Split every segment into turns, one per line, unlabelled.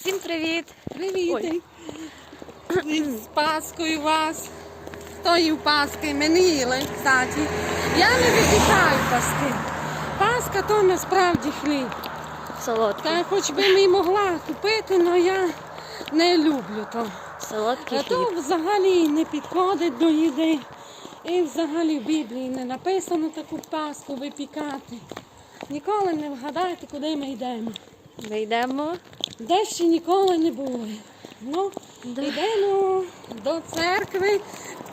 Всім привіт!
Привіт! З Паскою вас. Хто їв Паски? Мені їли, кстати. Я не випікаю Паски. Паска то насправді хліб.
Солодкий.
Та хоч би мені могла купити, але я не люблю то.
Солодкий
А то взагалі не підходить до їди. І взагалі в Біблії не написано таку паску випікати. Ніколи не вгадаєте, куди ми йдемо.
Ми йдемо.
Де ще ніколи не були. Ну, йдемо до церкви,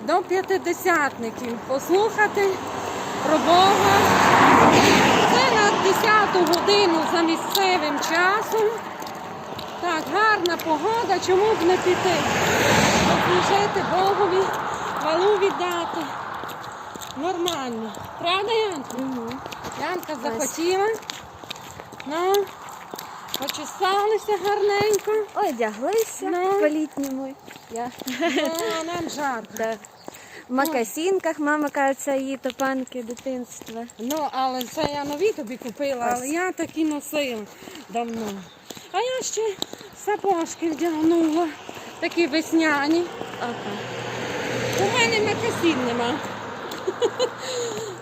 до п'ятидесятників, послухати про Бога. Це на 10 годину за місцевим часом. Так, гарна погода, чому б не піти? Послужити Богові, хвалу віддати. Нормально. Правда, Янка?
Угу.
Янка захотіла. Ну, почесалися гарненько.
Одяглися
Ну.
по-літньому. Я
Ну, нам жарко.
да. в макасінках, мама каже, це її топанки дитинства.
Ну, але це я нові тобі купила, але я такі носила давно. А я ще сапожки вдягнула, такі весняні.
Ага.
У мене макасін нема.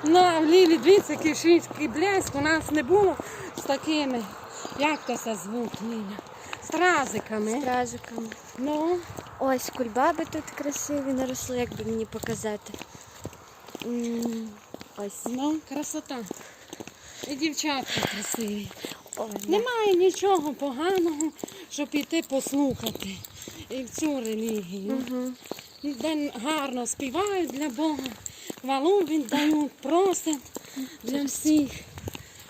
Ну, а в Лілі дивіться, який швидкий блеск у нас не було з такими, як то це звуть, Ліля, стразиками.
Стражиками.
Ну,
Ось кульбаби тут красиві наросли, як би мені показати. М, Ось.
ну, красота. І дівчатка красиві.
Ой.
Немає нічого поганого, щоб піти послухати і в цю релігію.
Мгм.
Де гарно співають для Бога, хвалу віддають, просять для всіх,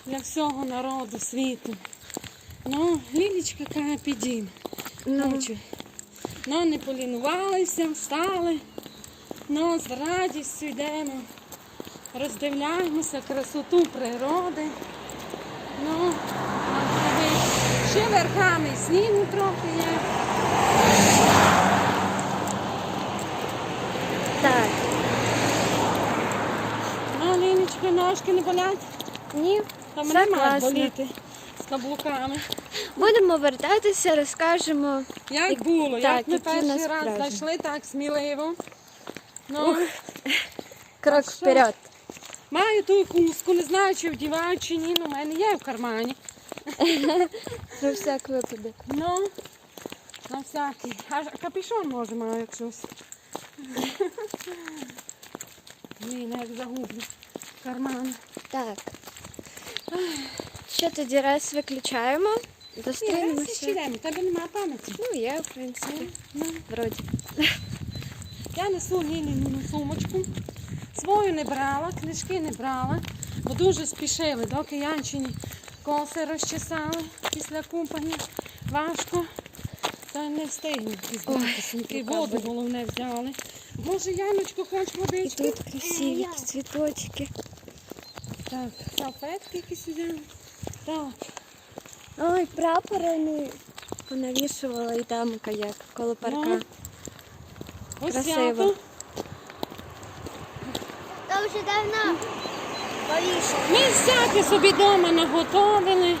для всього народу світу. Ну, Лілічка каже, підіймо.
Ну,
Ночі. Ну, не полінувалися, встали. Ну, з радістю йдемо. Роздивляємося красоту природи. Ну, ще верхами снігу трохи є.
так.
Ну, Ліночка, ножки не болять.
Ні,
Та мене мають боліти з каблуками.
Будемо вертатися, розкажемо.
Як
Як-
було,
так,
як ми перший раз зайшли так сміливо. Ну,
Крок вперед.
Маю ту хустку, не знаю, чи вдіваю, чи ні, але в мене є в кармані.
Про всяк випадок.
Ну, на всякий. А капюшон може маю як щось. Ні, як загублю карман.
Так. Що тоді раз виключаємо?
Ще йдемо, тебе немає пам'яті.
Ну, є, в принципі.
Ну,
Вроді.
я несу Ліліну сумочку. Свою не брала, книжки не брала, бо дуже спішили, доки Янчині коси розчесали після купання. Важко. Та не встигли зібрати сумки.
яка
Воду головне взяли. Може, Яночко, хочеш
І тут красиві цвіточки.
Так, салфетки якісь взяли. Так,
Ой, прапори не понавішувала і там як коло парка.
Ну. ось
Красиво.
свято.
То вже давно повішено.
Ми всяке собі вдома наготовили.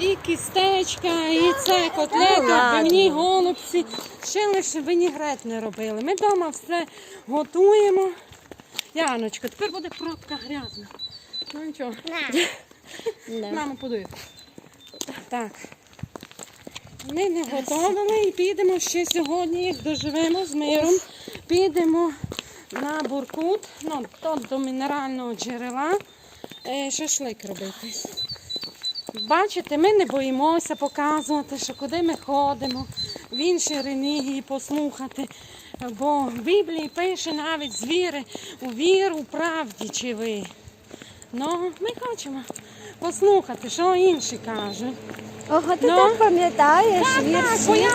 І кістечка, і це
Ну,
котлета,
ладно.
певні голубці. Ще лише вінігрет не робили. Ми вдома все готуємо. Яночко, тепер буде протка грязна. Ну нічого,
Да.
мама подує. Так. Ми не готовили і підемо ще сьогодні, як доживемо з миром. Підемо на Буркут, ну, то до мінерального джерела, е, шашлик робити. Бачите, ми не боїмося показувати, що куди ми ходимо, в інші релігії послухати. Бо в Біблії пише навіть з віри у віру, правді чи ви. Ну, ми хочемо послухати, що інші кажуть.
Ого, ти
Ну.
так пам'ятаєш
Так, так, бо
вірші?
я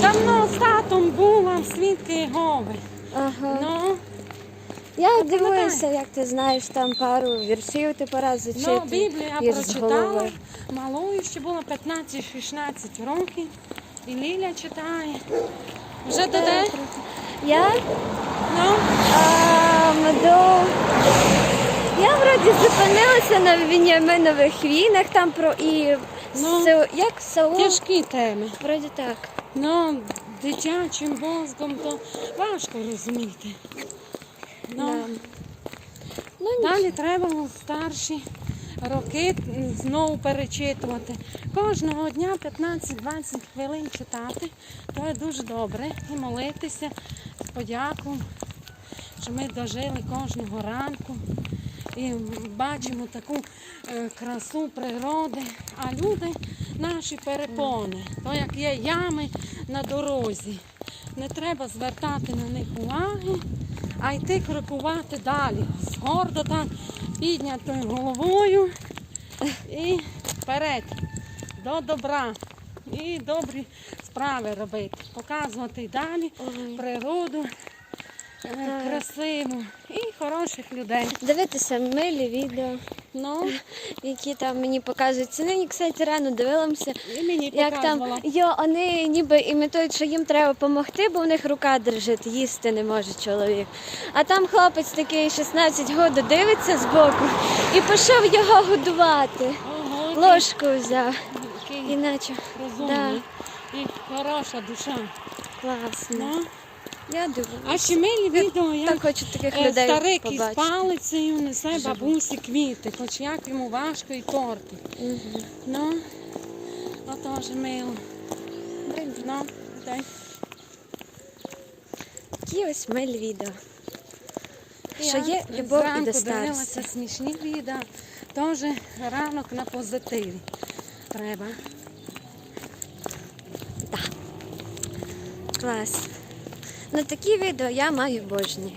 давно з татом була свідки Єгови.
Ага.
Ну,
Я дивуюся, як ти знаєш там пару віршів, ти пора зачити.
ну,
вірш з
прочитала.
голови.
Малою ще було 15-16 років. І Ліля читає. Вже де?
Я
Ну,
а, до... Я вроді зупинилася на Веніаминових війнах, там про і
Ну,
Се- як село?
Тяжкі теми.
Вроді так.
Ну, дитячим мозком то важко розуміти. Ну,
Да. Ну,
Далі треба у старші роки знову перечитувати. Кожного дня 15-20 хвилин читати. То є дуже добре. І молитися з подяку, що ми дожили кожного ранку. І бачимо таку е, красу природи, а люди наші перепони, то як є ями на дорозі. Не треба звертати на них уваги, а йти крокувати далі. З гордо так піднятою головою. І вперед. До добра. І добрі справи робити, показувати далі природу красиву і хороших людей.
Дивитися милі відео,
Ну,
які там мені показують. Це нині, кстати, рано дивилася. Як там йо, вони ніби імітують, що їм треба допомогти, бо в них рука дрижить, їсти не може чоловік. А там хлопець такий 16 років дивиться збоку і пішов його годувати.
Ого,
Ложку взяв.
який
Іначе.
розумний і хороша душа.
Класно.
Ну,
Я думаю.
а ще милі відео,
Так
як
хочу таких
е,
людей
старик із
побачити.
палицею несе бабусі квіти, хоч як йому важко і торти.
Мгм.
Ну, отож мило. Ну, дай.
Такі ось милі відео. Що
Я
є любов і до старості.
смішні відео, теж ранок на позитиві треба. Так.
Клас. Ну такі відео я маю обожнюю.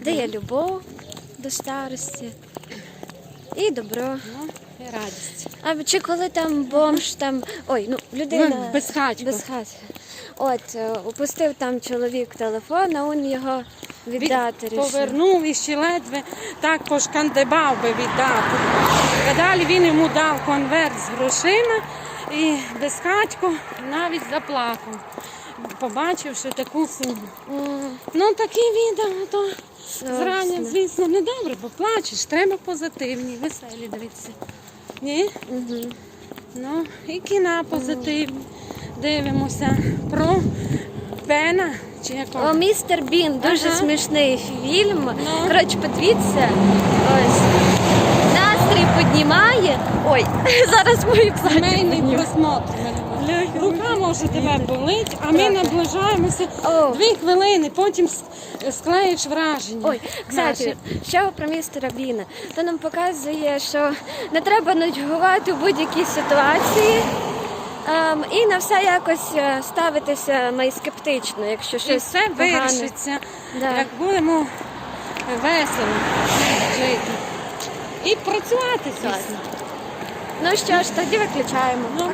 Де є любов до старості і добро.
Ну, і радість.
А чи коли там бомж там. Ой, ну людина
Ну,
без хати. От, е, упустив там чоловік телефон, а він його віддати рішив.
повернув і ще ледве так пошкандибав би віддати. А далі він йому дав конверт з грошима і безхатько навіть заплакав, побачивши таку суму. Ну такі відео, то зрання, звісно, не добре, бо плачеш, треба позитивні, веселі дивитися. Ні? Ну, і кіна позитивні. Дивимося про Бена чи
О, містер Бін, дуже
Ага.
смішний фільм.
Ну.
Коротше, подивіться. Ось. Настрій піднімає. Ой, зараз мої
Сімейний
платі.
просмотр. Рука може тебе болить, а ми наближаємося дві хвилини, потім склеїш враження.
Ой, кстати, що про містера Біна? То нам показує, що не треба нудьгувати у будь-якій ситуації. ем, і на все якось е, ставитися найскептично, якщо
І
щось
все
погане.
вирішиться,
Да.
як будемо весело жити. І працювати, звісно.
Ну що ж, тоді виключаємо.
Ну.